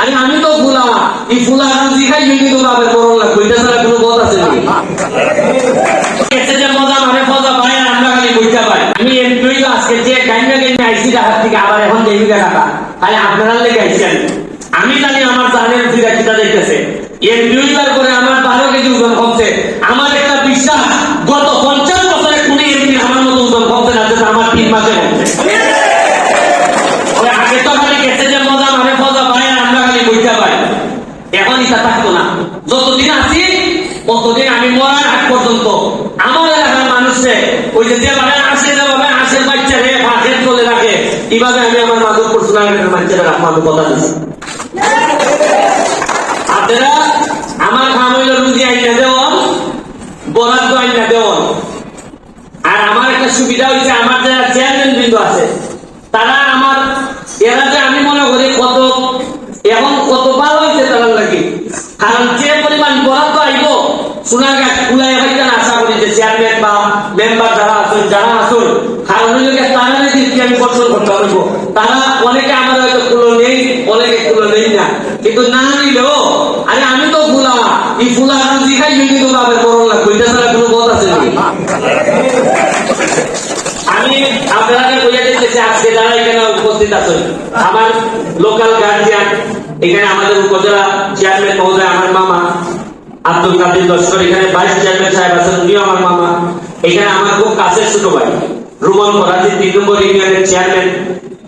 আরে আমি তো ফুলা এই ফুলা খাই কিন্তু ছাড়া কোনো পথ আছে না মজা মানে আর আমরা খালি পাই। আমি এমপি আজকে যে আইসি থেকে আবার এখন দেবী আপনারা লেগে আইছেন আমি। জানি আমার জানের ফিরা কিটা দেখতেছে। এমপি করে আমার বারো কেজি ওজন কমছে আমার একটা বিশ্বাস গত পঞ্চাশ বছরে কোন এমপি আমার মতো ওজন কমছে না যেটা আমার তিন মাসে কমছে ওই আগে তো খালি গেছে যে মজা মানে মজা পাই আর আমরা খালি বইটা পাই এখন ইচ্ছা থাকতো না যতদিন আছি ততদিন আমি মরার আগ পর্যন্ত আর আমার একটা সুবিধা হয়েছে আমার যারা তারা আমার যে আমি মনে করি কত, এখন কত ভালো হয়েছে তারা লাগে। কারণ যে পরিমাণ বরাদ্দ আইব সোনাঘাট কুলাই হইতে আশা করি যে চেয়ারম্যান বা মেম্বার যারা আছেন, যারা কারণ তারা যদি করতে তারা অনেকে আমার হয়তো কুলো নেই, অনেকে কুলো নেই না। কিন্তু না নিলেও, আরে আমি তো ফুলাওয়া এই ফুলা ছাড়া কোনো কথা আছে আমি আপনাকে বোঝা আজকে যারা এখানে উপস্থিত আছেন, আমার লোকাল গার্জিয়ান এখানে আমাদের উপজেলা চেয়ারম্যান মহোদয়, আমার মামা আব্দুল কাদির লস্কর, এখানে ভাইস চেয়ারম্যান সাহেব আছেন, উনিও আমার মামা। এখানে আমার খুব কাছের ছোট ভাই রুমন ফরাজি তিন নম্বর ইউনিয়নের চেয়ারম্যান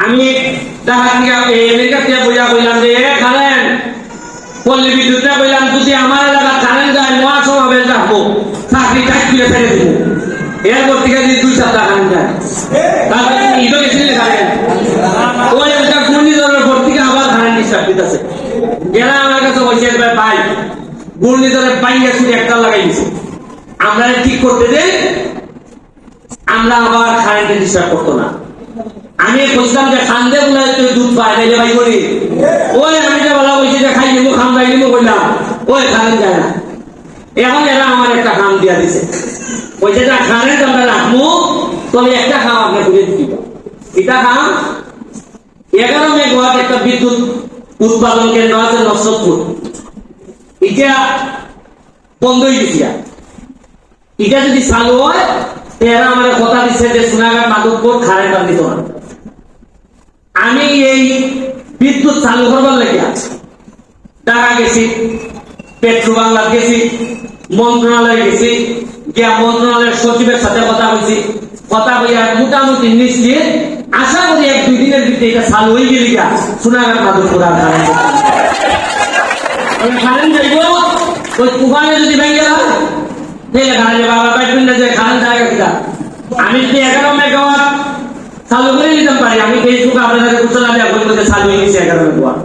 থেকে আমেরিকা থেকে বইয়া বললাম যে এ পল্লী বিদ্যুৎটা বললাম যদি আমার এলাকা কারেন্ট যায় মহা সমাবেশ রাখব চাকরি চাকরি ফেলে দিব। এরপর থেকে যদি দুই সপ্তাহ কারেন্ট যায়। তারপরে ঈদও গেছিলে কারেন্ট ওই একটা ঘূর্ণিঝড়ের পর থেকে আবার কারেন্ট হিসাব দিতেছে এরা আমার কাছে বলছে এবার ভাই ঘূর্ণিঝড়ের বাইরে শুধু একটা লাগাই দিছে। আমরা ঠিক করতে দে আমরা আবার কারেন্টের হিসাব করতো না। আমি বুঝলাম যে খান্দে বলে তুই দুধ পায়, তাইলে ভাই করি। ওই যে বলা বলছি যে খাই নিবো খাম খাই নিবো বললাম, ওই খান যায় না। এখন এরা আমার একটা খাম দিয়া দিছে। ওই যেটা খানের আমরা রাখব তবে একটা খাম আপনার খুঁজে দিতে এটা খাম এগারো মেগাওয়াট একটা বিদ্যুৎ উৎপাদন কেন্দ্র আছে নসদপুর এটা বন্ধই দিছি এটা যদি চালু হয় এরা আমার কথা দিচ্ছে যে সোনাঘাট মাধবপুর খারেন্ট আর দিত না আমি এই বিদ্যুৎ চালু করবার লেগে ঢাকা গেছি পেট্রো বাংলা গেছি, মন্ত্রণালয়ে গেছি গিয়া মন্ত্রণালয়ের সচিবের সাথে কথা বলছি। কথা বলিয়া মোটামুটি নিশ্চিত আশা করি এক দুই দিনের ভিতরে এটা চালু হয়ে গেলি গা সোনাঘাট মাধবপুর আর কারেন্ট যাইব ওই তুফানে যদি ভেঙে যায় তাহলে বাবা বাইটবেন যে কারেন্ট আমি যদি এগারো মেগাওয়াট চালু করে নিতে পারি আমি ফেসবুক আপনাদের ঘোষণা দেওয়া বই মধ্যে চালু হয়ে গেছে এগারো মেগাওয়াট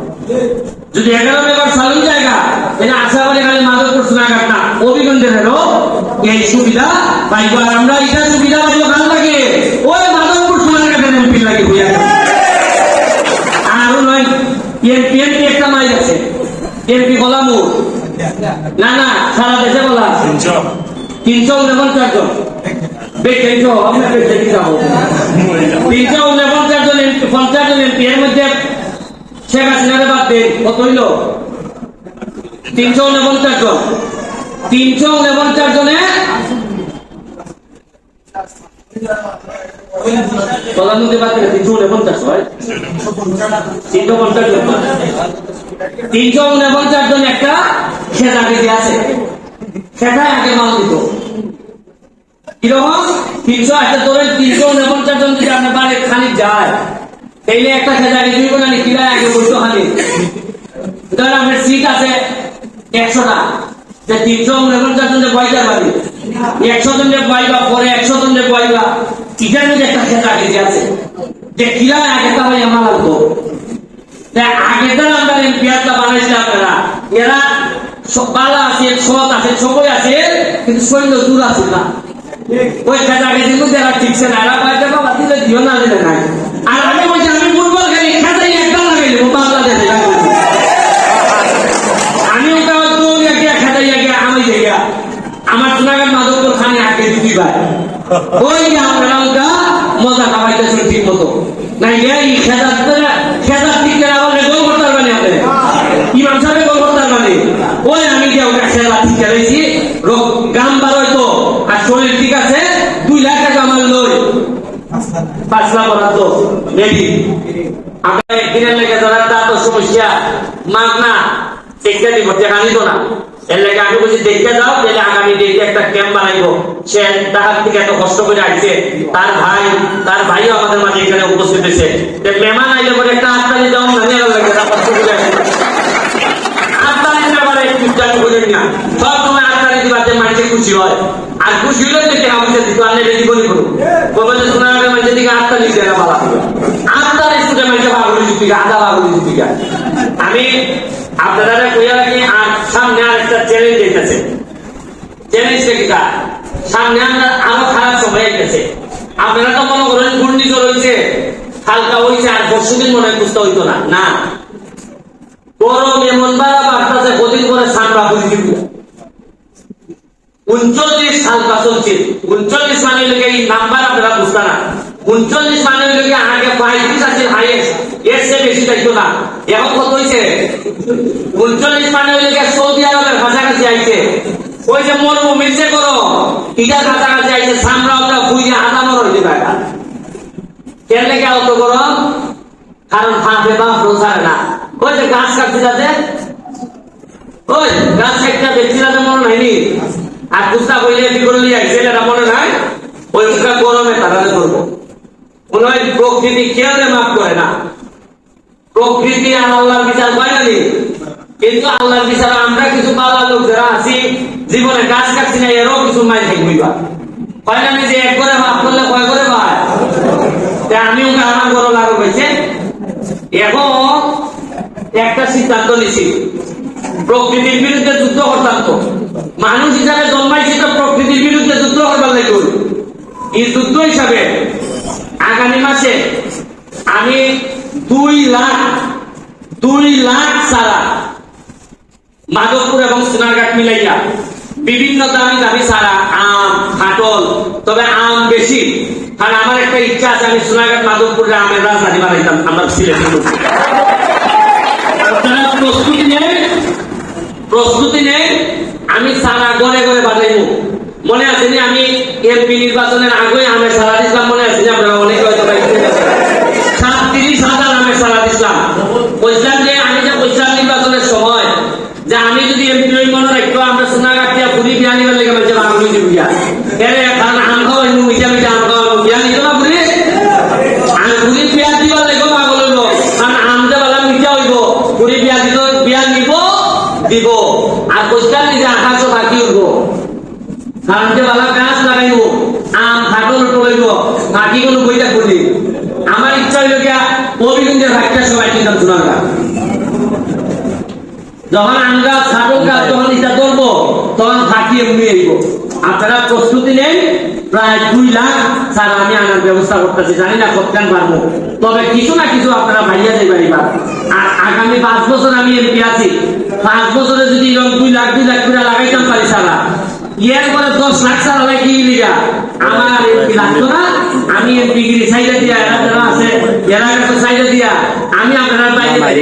যদি এগারো মেগাওয়াট চালু জায়গা তাহলে আশা করি খালি মাধবপুর সোনাঘাট না অভিগঞ্জেরও এই সুবিধা পাইব আর আমরা এটা সুবিধা পাইব কাল লাগে ওই মাধবপুর সোনাঘাটের এমপি লাগে বুঝা আরও নয় এমপি এমপি একটা মাইল আছে। এমপি গোলামুর না না সারা দেশে বলা তিনশো। উনপঞ্চাশ জন। বেশ তিনশো আমরা বেশ দেখি যাব। তিনশো উনপঞ্চাশ জন এমপি, এর মধ্যে শেখ বাদ দেন। কত হইল? তিনশো উনপঞ্চাশ জন। তিনশো উনপঞ্চাশ জনে প্রধানমন্ত্রী তিনশো উনপঞ্চাশ হয়। তিনশো পঞ্চাশ জন তিনশো উনপঞ্চাশ জন একটা খেতা আছে। সেটাই আগে মাল দিত। কীরকম? তিনশো একটা ধরেন আগে আছে যে তিনশো উনপঞ্চাশ আছে আগে হয় আমার লাগতো আপনারা এরা আছে, সৎ আছে, সবই আছে, কিন্তু সৈন্য দূর আছে না। ওই খেলা গেছে কিন্তু এরা ঠিকছে না, এরা বাইরে বাবা দিলে দিও না, দিলে নাই আর আমি বলছি, আমি ফুটবল খেলি খেলাই গিয়া আমার মাধবপুর খানে আগে দুই ভাই ওই যে আপনারা ওটা মজা খাওয়াইতেছেন ঠিক মতো না গিয়া এই খেদার খেদার ঠিক করে আবার গোল করতে পারবেন আপনি ইমাম সাহেব গোল করতে পারবেন ওই আমি গিয়া ওটা খেলা ঠিক করেছি গাম বারোয় তো আর শরীর ঠিক আছে দুই লাখ টাকা আমার লই পাঁচ লাখ বরাদ্দ রেডি আপনার একদিনের লেগে যারা দাঁত সমস্যা, মাগ না, দেখতে দিব টাকা না। এর লেগে আমি বলছি, দেখতে যাও, তাহলে আগামী ডেটে একটা ক্যাম্প বানাইবো। সে তাহার থেকে এত কষ্ট করে আসছে তার ভাই, তার ভাইও আমাদের মাঝে এখানে উপস্থিত হয়েছে। মেহমান আইলে পরে একটা আত্মালি দেওয়া মানে লাগে তার কষ্ট করে আসছে না। খুশি হয়। আর খুশি হলে দেখে আমাদের দিতে আনলে রেডি করে করুন বলবেন যে শোনা গেলে মানুষের দিকে আত্মালি দেয় না বলা আত্মালি শুনে আপনারা তো মনে করেন ঘূর্ণিঝড় হয়েছে হালকা হয়েছে আর পরশুদিন মনে হয় বুঝতে হইতো না। গরম এমন বাড়া বাড়তেছে করে সামরা বুঝি দিব উনচল্লিশ হালকা চলছে। উনচল্লিশ মানে এই নাম্বার আপনারা বুঝতে না। উনচল্লিশ মানে লেগে আগে পঁয়ত্রিশ আছে হাইয়েস্ট এর চেয়ে বেশি না। এখন কত হয়েছে উনচল্লিশ মানে লেগে সৌদি আরবের কাছাকাছি আইছে ওই যে করো ইটার কাছাকাছি আইছে সামরা ওটা মর হইতে পারে কেন লেগে অত গরম কারণ ফাঁপে বা না। ওই যে গাছ কাটতে যাতে ওই গাছ একটা যাতে মনে হয়নি। আর কুস্তা কইলে কি করলি ছেলেরা মনে নাই ওই মুখা গরমে তারা করব মনে হয় প্রকৃতি কেউ মাফ করে না আর আল্লাহর বিচার না কিন্তু আল্লাহর বিচার আমরা কিছু পালা লোক যারা আছি, জীবনে গাছ কাটছি না, এরও কিছু মাই থাকবিবা না নি যে এক করে মাফ করলে কয় করে তা আমিও আমার গরম লাগু হয়েছে। এখন একটা সিদ্ধান্ত নিছি। প্রকৃতির বিরুদ্ধে যুদ্ধ করতাম তো। মানুষ হিসাবে জন্মাইছি তো প্রকৃতির বিরুদ্ধে যুদ্ধ করবার লাগবে এই যুদ্ধ হিসাবে আগামী মাসে আমি দুই লাখ সারা। মাধবপুর এবং সোনারঘাট মিলাইয়া বিভিন্ন দামি দামি সারা, আম ফাটল তবে আম বেশি। কারণ আমার একটা ইচ্ছা আছে, আমি সোনারঘাট মাধবপুরে আমের রাজধানী বানাইতাম, আমার। আপনারা প্রস্তুতি নেই প্রস্তুতি নেন, আমি সারা ঘরে ঘরে বাজাইব মনে আছে আমি এমপি নির্বাচনের আগে আমের সারা দিছিলাম, মনে আছে? আমি যদি এমপি আমরা বিয়া। এর, কারণ মিঠা মিঠা আম নিত না বিয়া কারণ হইব। বিয়া বিয়া নিব, দিব। আর বলছিলাম যে আকাশও থাকি উঠব কারণ যে গাছ লাগাইব, আম ফাটল টলাইব মাটি কোনো বইটা করি আমার ইচ্ছা হইল গিয়া অভিগুঞ্জের ভাগটা সবাই কিনতাম সোনার যখন আম গাছ ফাটল গাছ যখন ইটা ধরবো তখন থাকিয়ে উড়িয়ে দিব। আপনারা প্রস্তুতি নেন প্রায় দুই লাখ স্যার আমি আনার ব্যবস্থা করতেছি। জানি না কতখান পারব তবে কিছু না কিছু আপনারা ভাইয়া যাইবার এবার আর আগামী পাঁচ বছর আমি এমপি আছি। পাঁচ বছরে যদি এরকম দুই লাখ দুই লাখ করে লাগাইতাম পারি সারা ইয়ার পরে দশ লাখ সারা কি লিগা? আমার এমপি লাগতো না। আমি এমপি গিরি সাইডে দিয়া এরা যারা আছে এরা কাছে সাইডে দিয়া। আমি আপনার বাইরে বাইরে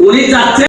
উনি চাচ্ছেন